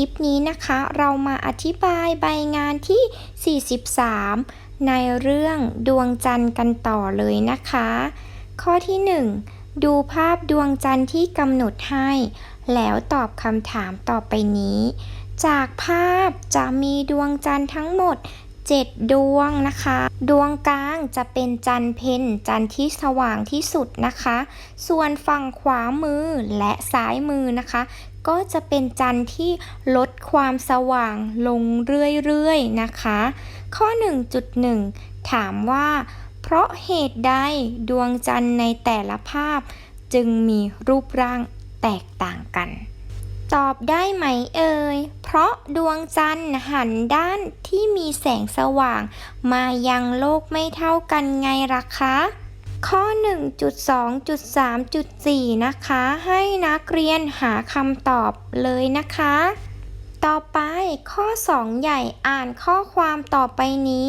คลิปนี้นะคะเรามาอธิบายใบงานที่ 43 ในเรื่องดวงจันทร์กันต่อเลยนะคะ ข้อที่ 1 ดูภาพดวงจันทร์ที่กำหนดให้ แล้วตอบคำถามต่อไปนี้ จากภาพจะมีดวงจันทร์ทั้งหมด 7 ดวงนะคะ ดวงกลางจะเป็นจันเพนจันที่สว่างที่สุดนะคะ ส่วนฝั่งขวามือและซ้ายมือนะคะ ก็จะเป็นจันที่ลดความสว่างลงเรื่อยๆนะคะ ข้อ 1.1 ถามว่า เพราะเหตุใดดวงจันทร์ในแต่ละภาพ จึงมีรูปร่างแตกต่างกัน ตอบได้ไหมเอ่ย เพราะดวงจันทร์หันด้านที่มีแสงสว่าง มายังโลกไม่เท่ากันไงล่ะคะ ข้อ 1.2.3.4 นะคะ ให้นักเรียนหาคำตอบเลยนะคะ ต่อไปข้อ 2 ใหญ่อ่านข้อความต่อไปนี้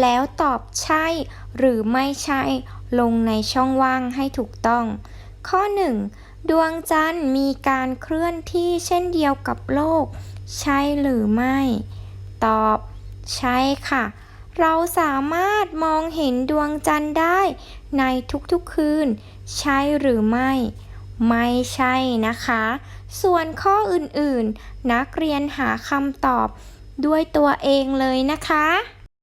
แล้วตอบใช่ หรือไม่ใช่ ลงในช่องว่างให้ถูกต้อง ข้อ 1 ดวงจันทร์มีการเคลื่อนที่เช่นเดียวกับโลก ใช่หรือไม่ ตอบ ใช่ค่ะ เราสามารถมองเห็นดวงจันทร์ได้ในทุกๆคืน ใช่หรือไม่ ไม่ใช่นะคะ ส่วนข้ออื่นๆ นักเรียนหาคำตอบด้วยตัวเองเลยนะคะ